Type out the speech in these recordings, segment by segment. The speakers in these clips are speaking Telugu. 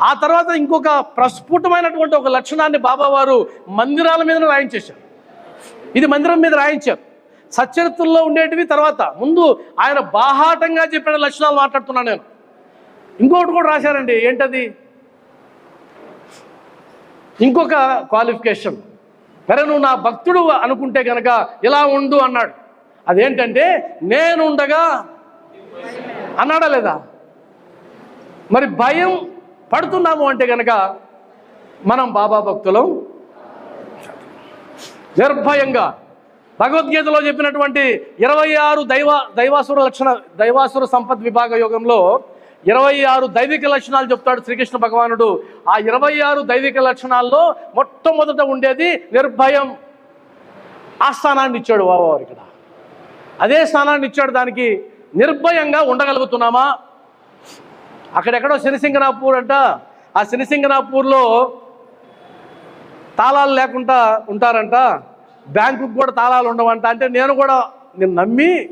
ఆ తర్వాత ఇంకొక ప్రస్ఫుటమైనటువంటి ఒక లక్షణాన్ని బాబావారు మందిరాల మీద రాయించేశారు. ఇది మందిరం మీద రాయించారు. సచ్చరిత్రలో ఉండేటివి తర్వాత. ముందు ఆయన బాహాటంగా చెప్పిన లక్షణాలు మాట్లాడుతున్నాను నేను. ఇంకొకటి కూడా రాశారండి. ఏంటది? ఇంకొక క్వాలిఫికేషన్ సరే నువ్వు నా భక్తుడు అనుకుంటే కనుక ఇలా ఉండు అన్నాడు. అదేంటంటే నేనుండగా అన్నాడా లేదా? మరి భయం పడుతున్నాము అంటే కనుక మనం బాబా భక్తులం. నిర్భయంగా భగవద్గీతలో చెప్పినటువంటి ఇరవై ఆరు దైవ దైవాసుర లక్షణ దైవాసుర సంపత్ విభాగ యోగంలో ఇరవై ఆరు దైవిక లక్షణాలు చెప్తాడు శ్రీకృష్ణ భగవానుడు. ఆ ఇరవై ఆరు దైవిక లక్షణాల్లో మొట్టమొదట ఉండేది నిర్భయం. ఆ స్థానాన్ని ఇచ్చాడు బాబావారు ఇక్కడ అదే స్థానాన్ని ఇచ్చాడు దానికి నిర్భయంగా ఉండగలుగుతున్నామా? అక్కడెక్కడో శనిసింగనాపూర్ అంట. ఆ శనిసింగనాపూర్లో తాళాలు లేకుండా ఉంటారంట. బ్యాంకుకు కూడా తాళాలు ఉండవంట. అంటే నేను కూడా నేను నమ్మి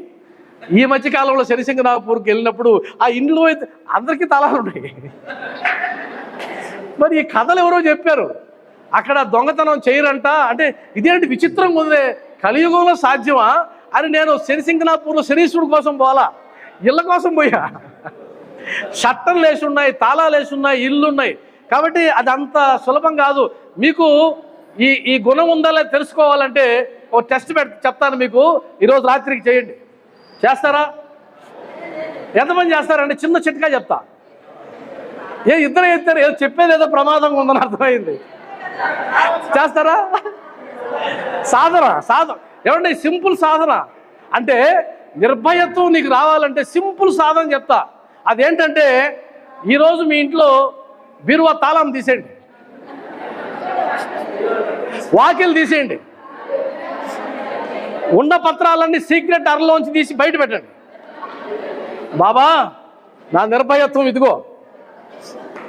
ఈ మధ్యకాలంలో శనిసింగనాపూర్కి వెళ్ళినప్పుడు ఆ ఇండ్లు అయితే అందరికీ తాళాలు ఉన్నాయి. మరి ఈ కథలు ఎవరో చెప్పారు. అక్కడ దొంగతనం చేయరంట. అంటే ఇదేంటి విచిత్రంగా ఉంది? కలియుగంలో సాధ్యమా? అని నేను శనిసింగనాపూర్లో శనీశ్వరుడు కోసం పోలా ఇళ్ళ కోసం పోయా? చట్టం లేచి ఉన్నాయి తాళాలు వేసి ఉన్నాయి ఇల్లు ఉన్నాయి కాబట్టి అది అంత సులభం కాదు. మీకు ఈ ఈ గుణం ఉందా లేదా తెలుసుకోవాలంటే ఒక టెస్ట్ పెడ చెప్తాను మీకు. ఈరోజు రాత్రికి చేయండి. చేస్తారా? ఎంతమంది చేస్తారంటే చిన్న చిట్కా చెప్తా. ఏ ఇద్దరు ఇద్దరు ఏదో చెప్పేది ఏదో ప్రమాదంగా ఉందని అర్థమైంది. చేస్తారా? సాధన సాధన ఏమండి? సింపుల్ సాధన. అంటే నిర్భయత్వం నీకు రావాలంటే సింపుల్ సాధన చెప్తా. అదేంటంటే ఈరోజు మీ ఇంట్లో బీరువా తాళం తీసేయండి. వాకిలు తీసేయండి. ఉన్న పత్రాలన్నీ సీక్రెట్ అరలోంచి తీసి బయట పెట్టండి. బాబా నా నిర్భయత్వం ఇదిగో.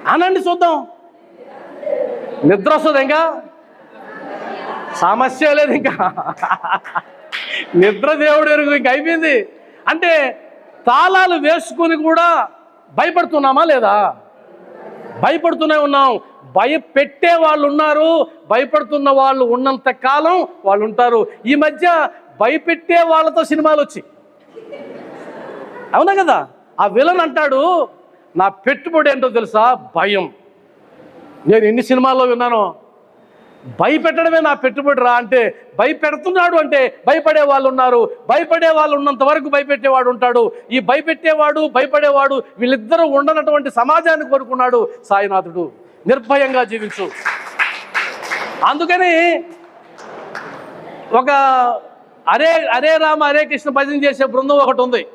అనండి చూద్దాం. నిద్ర వస్తుంది ఇంకా? సమస్య లేదు ఇంకా. నిద్ర దేవుడు ఎరుగు ఇంకా అయిపోయింది. అంటే తాళాలు వేసుకొని కూడా భయపడుతున్నామా లేదా? భయపడుతూనే ఉన్నాం. భయపెట్టే వాళ్ళు ఉన్నారు. భయపడుతున్న వాళ్ళు ఉన్నంత కాలం వాళ్ళు ఉంటారు. ఈ మధ్య భయపెట్టే వాళ్ళతో సినిమాలు వచ్చి. అవునా కదా? ఆ విలన్ అంటాడు నా పెట్టుబడి ఏంటో తెలుసా? భయం. నేను ఎన్ని సినిమాల్లో విన్నానో? భయపెట్టడమే నా పెట్టుబడి రా అంటే భయపెడుతున్నాడు అంటే భయపడే వాళ్ళు ఉన్నారు. భయపడే వాళ్ళు ఉన్నంత వరకు భయపెట్టేవాడు ఉంటాడు. ఈ భయపెట్టేవాడు భయపడేవాడు వీళ్ళిద్దరూ ఉండనటువంటి సమాజాన్ని కోరుకున్నాడు సాయినాథుడు. నిర్భయంగా జీవించు. అందుకని ఒక అరే అరే రామ హరే కృష్ణ భజన చేసే బృందం ఒకటి ఉంది.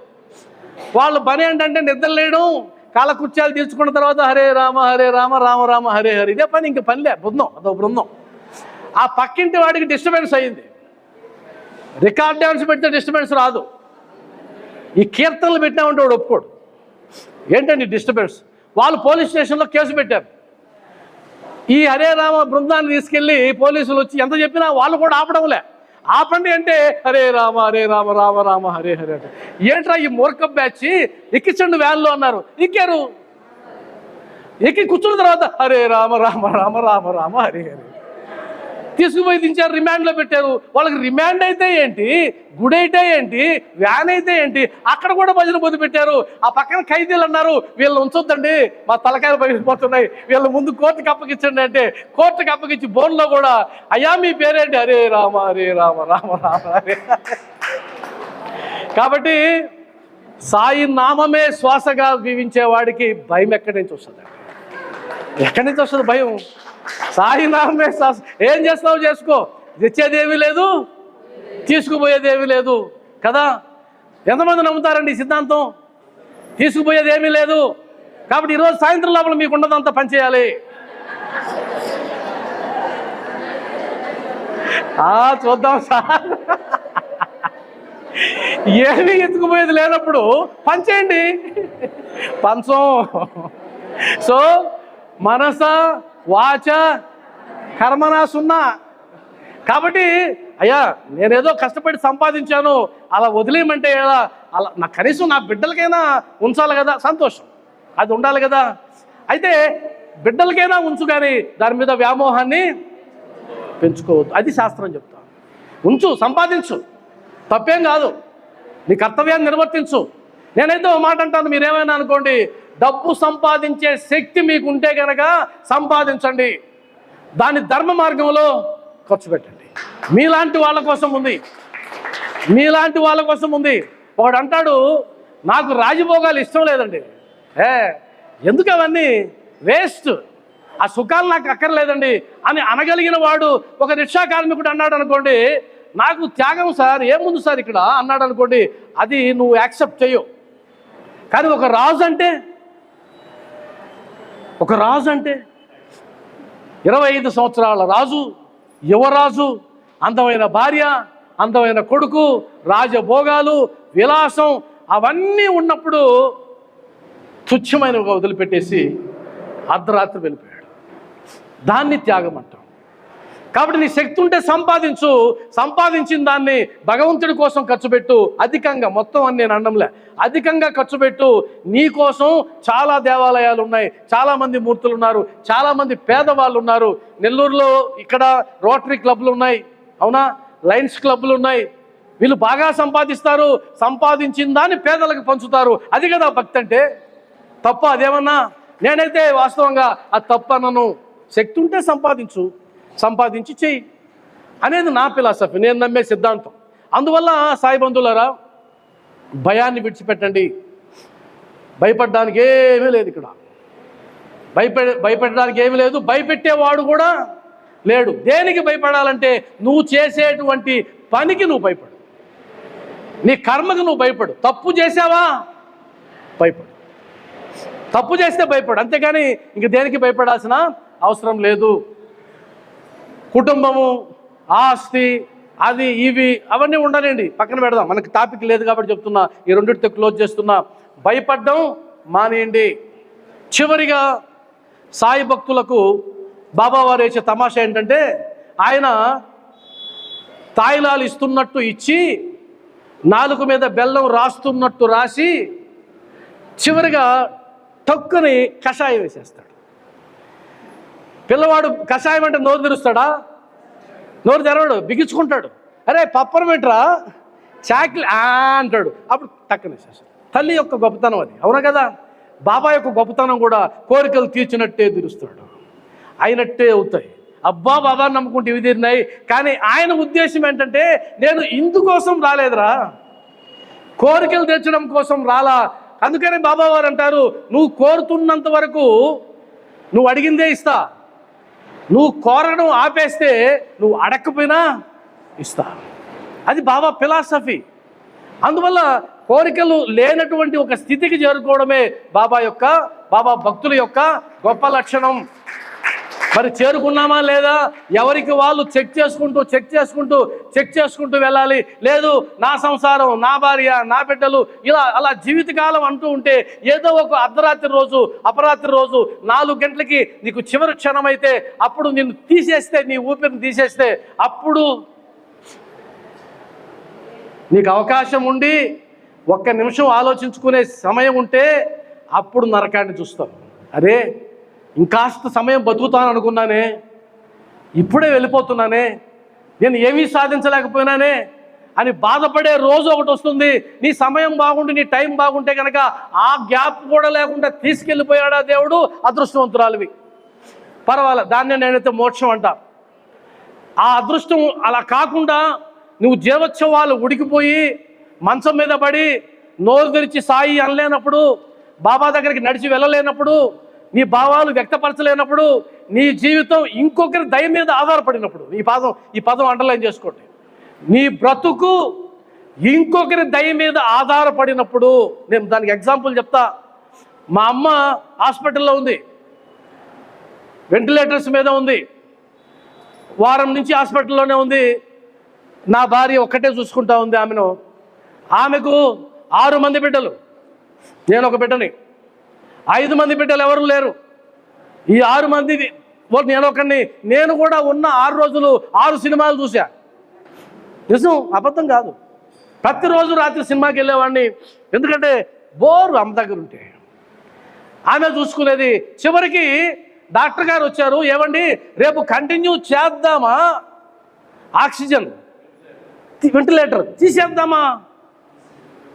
వాళ్ళు పని ఏంటంటే నిద్ర లేయడం కాలకృత్యాలు తీర్చుకున్న తర్వాత హరే రామ హరే రామ రామ రామ హరే హరి. ఇదే పని ఇంక పనిలే బృందం అదో బృందం. ఆ పక్కింటి వాడికి డిస్టర్బెన్స్ అయింది రికార్డ్ డ్యాన్స్ పెడితే డిస్టర్బెన్స్ రాదు. ఈ కీర్తనలు పెట్టినామంటే వాడు ఒప్పుకోడు. ఏంటండి డిస్టర్బెన్స్ వాళ్ళు పోలీస్ స్టేషన్లో కేసు పెట్టారు. ఈ హరే రామ బృందాన్ని తీసుకెళ్ళి పోలీసులు వచ్చి ఎంత చెప్పినా వాళ్ళు కూడా ఆపడంలే. ఆపండి అంటే హరే రామ హరే రామ రామ రామ హరే హరే అంటే. ఏంట్రా ఈ మూర్ఖ బ్యాచ్? ఎక్కించండి వ్యాన్లో అన్నారు. ఎక్కారు. ఎక్కి కూర్చున్న తర్వాత హరే రామ రామ రామ రామ రామ హరే హరే. తీసుకుపోయి దించారు రిమాండ్లో పెట్టారు. వాళ్ళకి రిమాండ్ అయితే ఏంటి? గుడి అయితే ఏంటి? వ్యాన్ అయితే ఏంటి? అక్కడ కూడా భజన పొద్దు పెట్టారు. ఆ పక్కన ఖైదీలు అన్నారు వీళ్ళు ఉంచొద్దండి మా తలకాయలు పగిలిపోతున్నాయి వీళ్ళ ముందు కోర్టుకి అప్పగించండి అంటే కోర్టుకి అప్పగించి బోన్లో కూడా అయ్యా మీ పేరేంటి? అరే రామ అరే రామ రామ రామ అరే. కాబట్టి సాయి నామమే శ్వాసగా జీవించేవాడికి భయం ఎక్కడి నుంచి వస్తుంది ఎక్కడి నుంచి వస్తుంది భయం? సాయినామే ఏం చేస్తావు చేసుకో. తెచ్చేదేమీ లేదు. తీసుకుపోయేదేమీ లేదు. కదా? ఎంతమంది నమ్ముతారండి ఈ సిద్ధాంతం? తీసుకుపోయేది ఏమీ లేదు. కాబట్టి ఈరోజు సాయంత్రం లోపల మీకు ఉన్నదంతా పనిచేయాలి ఆ, చూద్దాం సార్. ఏమీ ఎత్తుకుపోయేది లేనప్పుడు పంచేయండి పంచం సో మనస వాచ కర్మనా సున్నా. కాబట్టి అయ్యా నేనేదో కష్టపడి సంపాదించాను అలా వదిలేయమంటే ఎలా? అలా నా కనీసం నా బిడ్డలకైనా ఉంచాలి కదా సంతోషం. అది ఉండాలి కదా. అయితే బిడ్డలకైనా ఉంచు కానీ దాని మీద వ్యామోహాన్ని పెంచుకోవద్దు. అది శాస్త్రం చెప్తా. ఉంచు సంపాదించు. తప్పేం కాదు. నీ కర్తవ్యాన్ని నిర్వర్తించు. నేనైతే మాట అంటాను మీరేమైనా అనుకోండి డబ్బు సంపాదించే శక్తి మీకు ఉంటే కనుక సంపాదించండి. దాని ధర్మ మార్గంలో ఖర్చు పెట్టండి. మీలాంటి వాళ్ళ కోసం ఉంది. మీలాంటి వాళ్ళ కోసం ఉంది. వాడు అంటాడు నాకు రాజభోగాలు ఇష్టం లేదండి. ఏ ఎందుకు అవన్నీ? వేస్ట్. ఆ సుఖాలు నాకు అక్కర్లేదండి అని అనగలిగిన వాడు ఒక రిక్షా కార్మికుడు అన్నాడు అనుకోండి నాకు త్యాగం సార్ ఏముంది సార్ ఇక్కడ? అన్నాడు అనుకోండి అది నువ్వు యాక్సెప్ట్ చేయవు కానీ ఒక రాజు అంటే ఒక రాజు అంటే ఇరవై ఐదు సంవత్సరాల రాజు యువరాజు అందమైన భార్య అందమైన కొడుకు రాజభోగాలు విలాసం అవన్నీ ఉన్నప్పుడు తుచ్చమైన వదిలిపెట్టేసి అర్ధరాత్రి వెళ్ళిపోయాడు. దాన్ని త్యాగం అంటాం కాబట్టి నీ శక్తి ఉంటే సంపాదించు. సంపాదించిన దాన్ని భగవంతుడి కోసం ఖర్చు పెట్టు. అధికంగా మొత్తం అని నేను అనడంలే అధికంగా ఖర్చు పెట్టు. నీ కోసం చాలా దేవాలయాలు ఉన్నాయి. చాలామంది మూర్తులు ఉన్నారు. చాలామంది పేదవాళ్ళు ఉన్నారు. నెల్లూరులో ఇక్కడ రోటరీ క్లబ్లు ఉన్నాయి. అవునా? లయన్స్ క్లబ్లు ఉన్నాయి. వీళ్ళు బాగా సంపాదిస్తారు. సంపాదించిన దాన్ని పేదలకు పంచుతారు. అది కదా భక్తి అంటే. తప్ప అదేమన్నా? నేనైతే వాస్తవంగా అది తప్ప నన్ను శక్తి ఉంటే సంపాదించు. సంపాదించి చెయ్యి అనేది నా ఫిలాసఫీ నేను నమ్మే సిద్ధాంతం. అందువల్ల సాయిబంధులరా భయాన్ని విడిచిపెట్టండి. భయపడడానికి ఏమీ లేదు ఇక్కడ. భయపె భయపెట్టడానికి ఏమీ లేదు. భయపెట్టేవాడు కూడా లేడు. దేనికి భయపడాలంటే నువ్వు చేసేటువంటి పనికి నువ్వు భయపడు. నీ కర్మకు నువ్వు భయపడు. తప్పు చేసావా? భయపడు. తప్పు చేస్తే భయపడు. అంతేగాని ఇంక దేనికి భయపడాల్సిన అవసరం లేదు. కుటుంబము ఆస్తి అది ఇవి అవన్నీ ఉండలేండి పక్కన పెడదాం. మనకి టాపిక్ లేదు కాబట్టి చెప్తున్నా. ఈ రెండింటితో క్లోజ్ చేస్తున్నా. భయపడ్డం మానేయండి. చివరిగా సాయి భక్తులకు బాబావారు వేసే తమాషా ఏంటంటే ఆయన తాయిలాలు ఇస్తున్నట్టు ఇచ్చి నాలుగు మీద బెల్లం రాస్తున్నట్టు రాసి చివరిగా టక్కుని కషాయం వేసేస్తాడు. పిల్లవాడు కషాయం అంటే నోరు తెరుస్తాడా? నోరు తెరవడు బిగించుకుంటాడు. అరే పప్పరమేంట్రా చాక్లెట్ ఆ అంటాడు. అప్పుడు టక్కన తల్లి యొక్క గొప్పతనం అది. అవునా కదా? బాబా యొక్క గొప్పతనం కూడా కోరికలు తీర్చినట్టే తీరుస్తాడు అయినట్టే అవుతాయి. అబ్బా బాబా నమ్ముకుంటే ఇవి తీరినాయి. కానీ ఆయన ఉద్దేశం ఏంటంటే నేను ఇందుకోసం రాలేదురా. కోరికలు తెచ్చడం కోసం రాలా. అందుకని బాబా వారు అంటారు నువ్వు కోరుతున్నంత వరకు నువ్వు అడిగిందే ఇస్తా. నువ్వు కోరడం ఆపేస్తే నువ్వు అడగకపోయినా ఇస్తా అది బాబా ఫిలాసఫీ. అందువల్ల కోరికలు లేనటువంటి ఒక స్థితికి చేరుకోవడమే బాబా యొక్క బాబా భక్తుల యొక్క గొప్ప లక్షణం. మరి చేరుకున్నామా లేదా? ఎవరికి వాళ్ళు చెక్ చేసుకుంటూ చెక్ చేసుకుంటూ చెక్ చేసుకుంటూ వెళ్ళాలి? లేదు నా సంసారం నా భార్య నా బిడ్డలు ఇలా అలా జీవితకాలం అంటూ ఉంటే ఏదో ఒక అర్ధరాత్రి రోజు అపరాత్రి రోజు నాలుగు గంటలకి నీకు చివరి క్షణం అయితే అప్పుడు నిన్ను తీసేస్తే నీ ఊపిరిని తీసేస్తే అప్పుడు నీకు అవకాశం ఉండి ఒక్క నిమిషం ఆలోచించుకునే సమయం ఉంటే అప్పుడు నరకాన్ని చూస్తాం. అదే ఇంకాస్త సమయం బతుకుతాను అనుకున్నానే ఇప్పుడే వెళ్ళిపోతున్నానే నేను ఏమీ సాధించలేకపోయినానే అని బాధపడే రోజు ఒకటి వస్తుంది. నీ సమయం బాగుండి నీ టైం బాగుంటే కనుక ఆ గ్యాప్ కూడా లేకుండా తీసుకెళ్ళిపోయాడా దేవుడు? అదృష్టవంతురాలివి. పర్వాలేదు దాన్నే నేనైతే మోక్షం అంటా. ఆ అదృష్టం అలా కాకుండా నువ్వు జీవోత్సవాలు ఉడికిపోయి మంచం మీద పడి నోరు తెరిచి సాయి అనలేనప్పుడు బాబా దగ్గరికి నడిచి వెళ్ళలేనప్పుడు నీ భావాలు వ్యక్తపరచలేనప్పుడు నీ జీవితం ఇంకొకరి దయ మీద ఆధారపడినప్పుడు ఈ పదం ఈ పదం అండర్లైన్ చేసుకోండి. నీ బ్రతుకు ఇంకొకరి దయ మీద ఆధారపడినప్పుడు నేను దానికి ఎగ్జాంపుల్ చెప్తా. మా అమ్మ హాస్పిటల్లో ఉంది. వెంటిలేటర్స్ మీద ఉంది. వారం నుంచి హాస్పిటల్లోనే ఉంది. నా భార్య ఒక్కటే చూసుకుంటా ఉంది ఆమెను. ఆమెకు ఆరు మంది బిడ్డలు. నేను ఒక బిడ్డని. ఐదు మంది బిడ్డలు ఎవరు లేరు. ఈ ఆరు మంది నేను ఒకరిని నేను కూడా ఉన్న ఆరు రోజులు ఆరు సినిమాలు చూశా. నిజం అబద్ధం కాదు. ప్రతిరోజు రాత్రి సినిమాకి వెళ్ళేవాడిని. ఎందుకంటే బోరు అమ్మ దగ్గర ఉంటే. ఆమె చూసుకునేది. చివరికి డాక్టర్ గారు వచ్చారు. ఏమండి రేపు కంటిన్యూ చేద్దామా? ఆక్సిజన్. వెంటిలేటర్ తీసేద్దామా?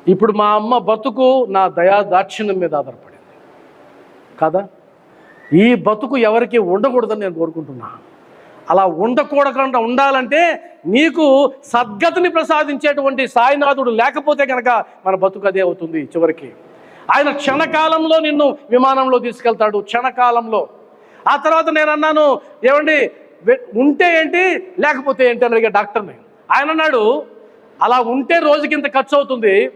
ఇప్పుడు మా అమ్మ బతుకు నా దయా దాక్షిణ్యం మీద ఆధారపడి కదా? ఈ బతుకు ఎవరికి ఉండకూడదని నేను కోరుకుంటున్నా. అలా ఉండకూడకుండా ఉండాలంటే నీకు సద్గతిని ప్రసాదించేటువంటి సాయినాథుడు లేకపోతే కనుక మన బతుకు అదే అవుతుంది చివరికి. ఆయన క్షణకాలంలో నిన్ను విమానంలో తీసుకెళ్తాడు క్షణకాలంలో. ఆ తర్వాత నేను అన్నాను ఏమండి ఉంటే ఏంటి లేకపోతే ఏంటి? అని అడిగా డాక్టర్ని. ఆయన అన్నాడు అలా ఉంటే రోజుకింత ఖర్చు అవుతుంది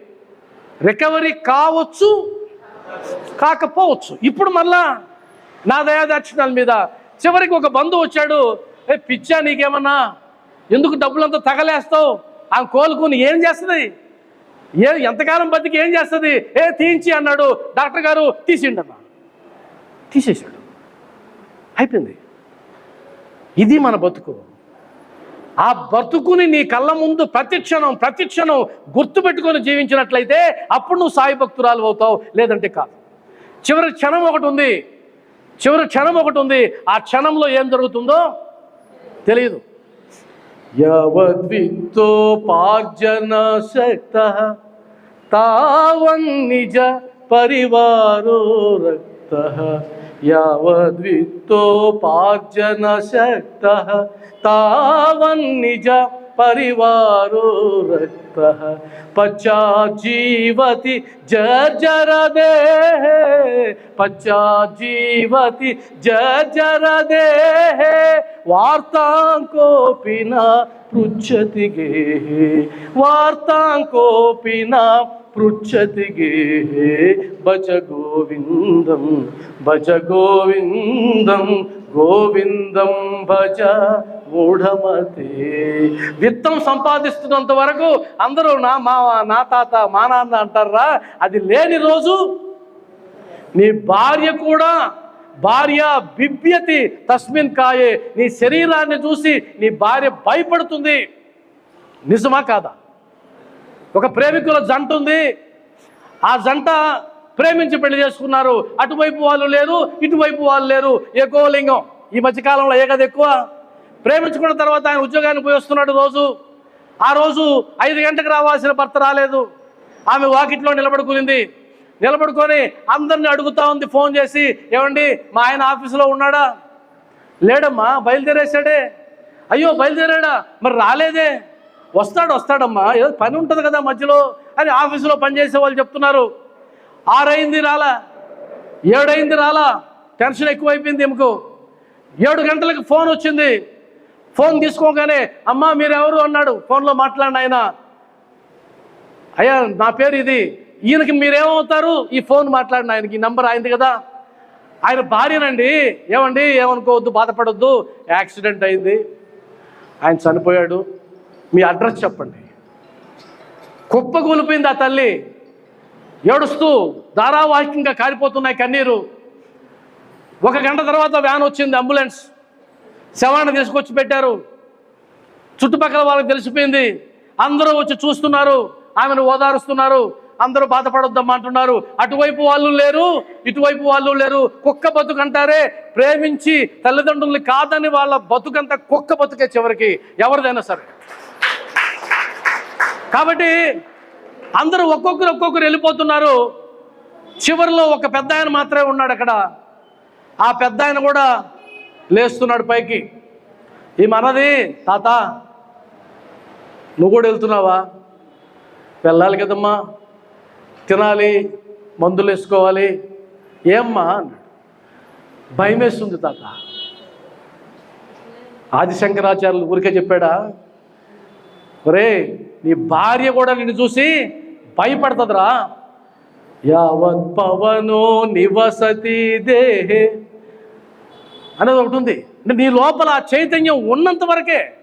రికవరీ కావచ్చు కాకపోవచ్చు. ఇప్పుడు మళ్ళా నా దయాదాక్షిణాల మీద చివరికి ఒక బంధువు వచ్చాడు ఏ పిచ్చా నీకేమన్నా? ఎందుకు డబ్బులంతా తగలేస్తావు? ఆ కోలుకుని ఏం చేస్తుంది? ఏ ఎంతకాలం బతికి ఏం చేస్తుంది? ఏ తీయించి అన్నాడు. డాక్టర్ గారు తీసిండు అన్న తీసేశాడు. అయిపోయింది. ఇది మన బతుకు. ఆ బతుకుని నీ కళ్ళ ముందు ప్రతి క్షణం ప్రతి క్షణం గుర్తుపెట్టుకొని జీవించినట్లయితే అప్పుడు నువ్వు సాయి భక్తురాలు అవుతావు. లేదంటే కాదు. చివరి క్షణం ఒకటి ఉంది. చివరి క్షణం ఒకటి ఉంది. ఆ క్షణంలో ఏం జరుగుతుందో తెలియదు యవద్విత్తోపార్జన శక్త తావన్నిజ పరివారో రక్త. यावद्वित्तोपार्जनशक्तः तावन्निज परिवारो पचा जीवती जर्जर रक्तः पचा जीवती जर्जर जर्जरदेः वार्ता कोऽपि न पृछति गे वार्ता कोऽपि न గేహే భజ గోవిందం భజ గోవిందం గోవిందం భజ మూఢమతే. విత్తం సంపాదిస్తున్నంత వరకు అందరూ నా మావ నా తాత మా నాన్న అంటారా? అది లేని రోజు నీ భార్య కూడా భార్య బిభ్యతి తస్మిన్ కాయే. నీ శరీరాన్ని చూసి నీ భార్య భయపడుతుంది. నిజమా కాదా? ఒక ప్రేమికుల జంట ఉంది. ఆ జంట ప్రేమించి పెళ్ళి చేసుకున్నారు. అటువైపు వాళ్ళు లేరు ఇటువైపు వాళ్ళు లేరు. ఎక్కువ లింగం ఈ మధ్యకాలంలో ఏ కదా ఎక్కువ. ప్రేమించుకున్న తర్వాత ఆయన ఉద్యోగానికి పోయి వస్తున్నాడు రోజు. ఆ రోజు ఐదు గంటకు రావాల్సిన భర్త రాలేదు. ఆమె వాకిట్లో నిలబడుకునింది. నిలబడుకొని అందరిని అడుగుతా ఉంది ఫోన్ చేసి ఏమండి మా ఆయన ఆఫీసులో ఉన్నాడా? లేడమ్మా బయలుదేరేశాడే. అయ్యో బయలుదేరాడా? మరి రాలేదే. వస్తాడు వస్తాడమ్మా. ఏదో పని ఉంటుంది కదా మధ్యలో. అని ఆఫీసులో పనిచేసే వాళ్ళు చెప్తున్నారు. ఆరైంది రాలా? ఏడైంది రాలా? టెన్షన్ ఎక్కువైపోయింది ఎముకు ఏడు గంటలకు ఫోన్ వచ్చింది. ఫోన్ తీసుకోగానే అమ్మా మీరెవరు? అన్నాడు. ఫోన్లో మాట్లాడిన ఆయన. అయ్యా నా పేరు ఇది. ఈయనకి మీరేమవుతారు? ఈ ఫోన్ మాట్లాడిన ఆయనకి. ఈ నంబర్ అయింది కదా. ఆయన భార్యనండి. ఏమండి? ఏమనుకోవద్దు బాధపడొద్దు. యాక్సిడెంట్ అయింది. ఆయన చనిపోయాడు. మీ అడ్రస్ చెప్పండి. కుప్ప కూలిపోయింది ఆ తల్లి. ఏడుస్తూ ధారావాహికంగా కారిపోతున్నాయి కన్నీరు. ఒక గంట తర్వాత వ్యాన్ వచ్చింది అంబులెన్స్. శవాన్ని తీసుకొచ్చి పెట్టారు. చుట్టుపక్కల వాళ్ళకి తెలిసిపోయింది అందరూ వచ్చి చూస్తున్నారు ఆమెను ఓదారుస్తున్నారు. అందరూ బాధపడొద్దమ్మా అంటున్నారు. అటువైపు వాళ్ళు లేరు ఇటువైపు వాళ్ళు లేరు. కుక్క బతుకంటారే ప్రేమించి తల్లిదండ్రుల్ని కాదని వాళ్ళ బతుకంతా కుక్క బతుకే చివరికి. ఎవరిదైనా సరే. కాబట్టి అందరూ ఒక్కొక్కరు ఒక్కొక్కరు వెళ్ళిపోతున్నారు. చివరిలో ఒక పెద్ద ఆయన మాత్రమే ఉన్నాడు అక్కడ. ఆ పెద్ద ఆయన కూడా లేస్తున్నాడు పైకి. ఈ మనది తాత నువ్వు కూడా వెళ్తున్నావా? వెళ్ళాలి కదమ్మా. తినాలి మందులు వేసుకోవాలి. ఏమ్మా అన్నాడు. భయం వేస్తుంది తాత. ఆదిశంకరాచార్యులు ఊరికే చెప్పాడా? ఒరే నీ భార్య కూడా నిన్ను చూసి భయపడుతుందిరా. యావత్ పవనో నివసతి దేహే. అనేది ఒకటి ఉంది. అంటే నీ లోపల ఆ చైతన్యం ఉన్నంత వరకే.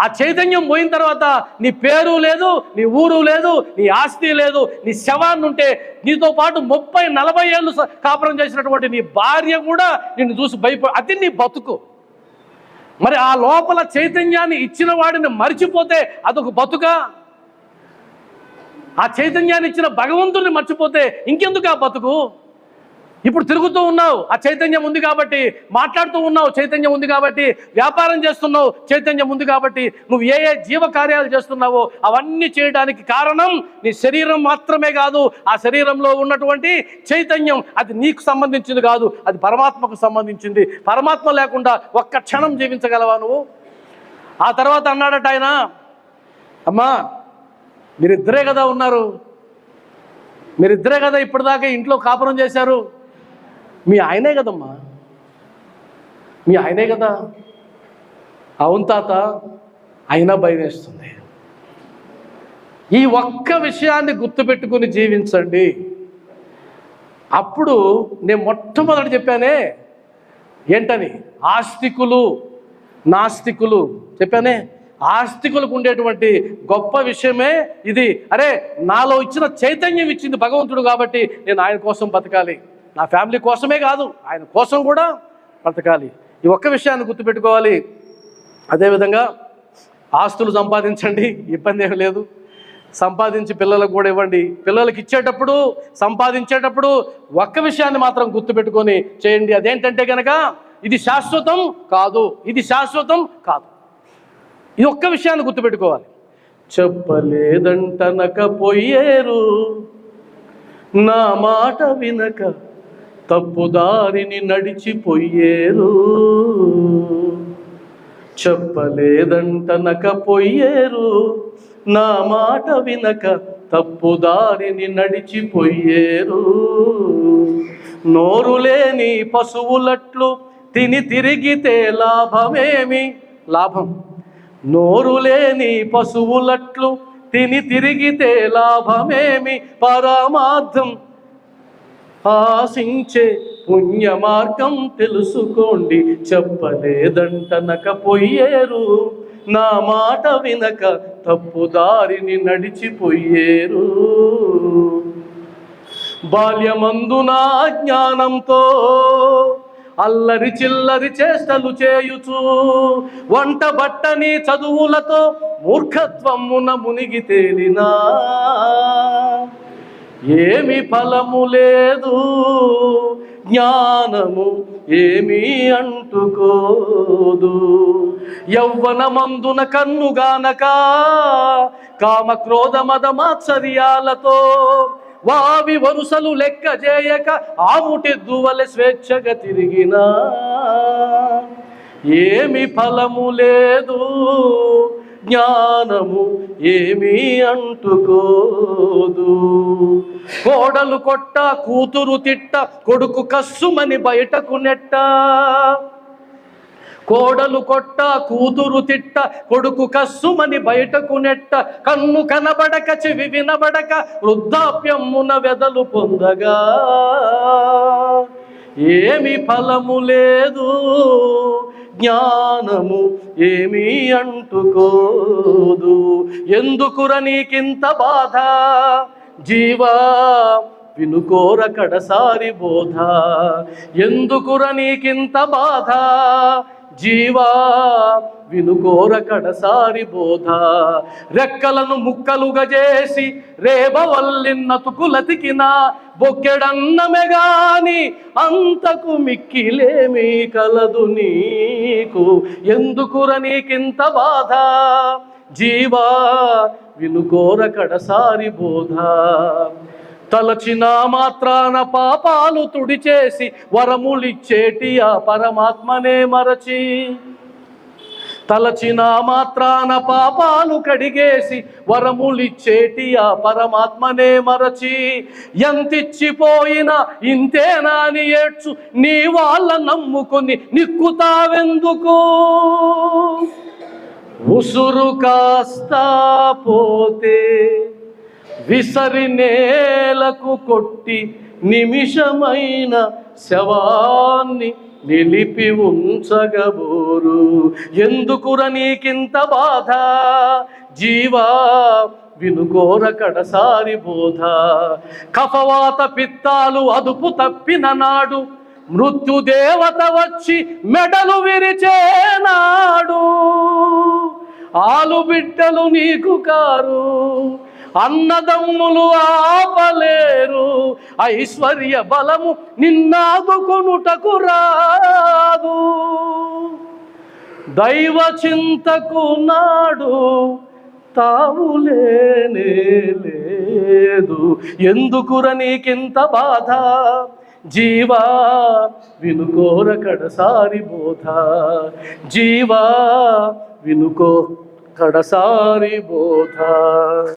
ఆ చైతన్యం పోయిన తర్వాత నీ పేరు లేదు నీ ఊరు లేదు నీ ఆస్తి లేదు నీ శవాన్ని ఉంటే నీతో పాటు ముప్పై నలభై ఏళ్ళు కాపురం చేసినటువంటి నీ భార్య కూడా నిన్ను చూసి భయప అది నీ బతుకు. మరి ఆ లోపల చైతన్యాన్ని ఇచ్చిన వాడిని మర్చిపోతే అదొక బతుక? ఆ చైతన్యాన్ని ఇచ్చిన భగవంతుడిని మర్చిపోతే ఇంకెందుకు ఆ బతుకు? ఇప్పుడు తిరుగుతూ ఉన్నావు. ఆ చైతన్యం ఉంది కాబట్టి మాట్లాడుతూ ఉన్నావు. చైతన్యం ఉంది కాబట్టి వ్యాపారం చేస్తున్నావు. చైతన్యం ఉంది కాబట్టి నువ్వు ఏ ఏ జీవ కార్యాలు చేస్తున్నావో అవన్నీ చేయడానికి కారణం నీ శరీరం మాత్రమే కాదు. ఆ శరీరంలో ఉన్నటువంటి చైతన్యం అది నీకు సంబంధించింది కాదు. అది పరమాత్మకు సంబంధించింది. పరమాత్మ లేకుండా ఒక్క క్షణం జీవించగలవా నువ్వు? ఆ తర్వాత అన్నాడట ఆయన అమ్మా మీరిద్దరే కదా ఉన్నారు. మీరిద్దరే కదా ఇప్పటిదాకా ఇంట్లో కాపురం చేశారు. మీ ఆయనే కదమ్మా? మీ ఆయనే కదా? అవును తాత అయినా భయం వేస్తుంది. ఈ ఒక్క విషయాన్ని గుర్తుపెట్టుకుని జీవించండి. అప్పుడు నేను మొట్టమొదటి చెప్పానే ఏంటని? ఆస్తికులు నాస్తికులు. చెప్పానే? ఆస్తికులకు ఉండేటువంటి గొప్ప విషయమే ఇది. అరే నాలో ఇచ్చిన చైతన్యం ఇచ్చింది భగవంతుడు కాబట్టి నేను ఆయన కోసం బతకాలి. నా ఫ్యామిలీ కోసమే కాదు ఆయన కోసం కూడా బ్రతకాలి. ఈ ఒక్క విషయాన్ని గుర్తుపెట్టుకోవాలి. అదేవిధంగా ఆస్తులు సంపాదించండి ఇబ్బంది ఏం లేదు. సంపాదించి పిల్లలకు కూడా ఇవ్వండి. పిల్లలకి ఇచ్చేటప్పుడు సంపాదించేటప్పుడు ఒక్క విషయాన్ని మాత్రం గుర్తుపెట్టుకొని చేయండి. అదేంటంటే కనుక ఇది శాశ్వతం కాదు ఇది శాశ్వతం కాదు. ఈ ఒక్క విషయాన్ని గుర్తుపెట్టుకోవాలి. చెప్పలేదంటనకపోయేరు నా మాట వినక తప్పుదారిని నడిచిపోయేరు. చెప్పలేదంటనకపోయేరు నా మాట వినక తప్పుదారిని నడిచిపోయేరు. నోరు లేని పశువులట్లు తిని తిరిగితే లాభమేమి? లాభం. నోరు లేని పశువులట్లు తిని తిరిగితే లాభమేమి? పరమార్థం ఆశించే పుణ్య మార్గం తెలుసుకోండి. చెప్పలేదంటనకపోయేరు. నా మాట వినక తప్పుదారిని నడిచిపోయేరు. బాల్యమందున జ్ఞానంతో అల్లరి చిల్లరి చేష్టలు చేయుచు వంట బట్టని చదువులతో మూర్ఖత్వమున మునిగి తేలినా. ఏమి ఫలము లేదు. జ్ఞానము ఏమీ అంటుకోదు. యౌవనమందున కన్నుగానక కామ క్రోధ మద మాత్సర్యాలతో వావి వరుసలు లెక్క చేయక ఆముటి దువలె స్వేచ్ఛగా తిరిగినా. ఏమి ఫలము లేదు. జ్ఞానము ఏమీ అంటుకోదు. కోడలు కొట్ట కూతురు తిట్ట కొడుకు కస్సుమని బయటకు నెట్ట. కోడలు కొట్ట కూతురు తిట్ట కొడుకు కస్సుమని బయటకు నెట్ట. కన్ను కనబడక చెవి వినబడక వృద్ధాప్యమున వెదలు పొందగా. ఏమి ఫలము లేదు. జ్ఞానము ఏమీ అంటుకోదు. ఎందుకుర నీకింత బాధ? జీవా వినుకోర కడసారి బోధ. ఎందుకుర నీకింత బాధ? జీవా వినుకోర కడసారి బోధ. రెక్కలను ముక్కలుగా చేసి రేబవల్లిన్న తుకులతికిన గాని అంతకు మిక్కిలేమి కలదు నీకు. ఎందుకుర నీకింత బాధ? జీవా వినుకోర కడసారి బోధ. తలచిన మాత్రాన పాపాలు తుడిచేసి వరములిచ్చేటి ఆ పరమాత్మనే మరచి. తలచిన మాత్రాన పాపాలు కడిగేసి వరములిచ్చేటి ఆ పరమాత్మనే మరచి. ఎంతిచ్చిపోయినా ఇంతేనా అని ఏడ్చు నీ వాళ్ళ నమ్ముకొని నిక్కుతావెందుకు ఉసురు కాస్తా పోతే విసరి నేలకు కొట్టి నిమిషమైన శవాన్ని నిలిపి ఉంచగబోరు. ఎందుకుర నీకింత బాధ? జీవా వినుకోర కడసారి బోధ. కఫవాత పిత్తాలు అదుపు తప్పిన నాడు మృత్యుదేవత వచ్చి మెడలు విరిచేనాడు ఆలు బిడ్డలు నీకు కారు. అన్నదమ్ములు ఆపలేరు. ఐశ్వర్య బలము నిన్నాదుకొనుటకు రాదు. దైవ చింతకు నాడు తావులేనే లేదు. ఎందుకుర నీకింత బాధ? జీవా వినుకోర కడసారి బోధ. జీవా వినుకో కడసారి బోధ.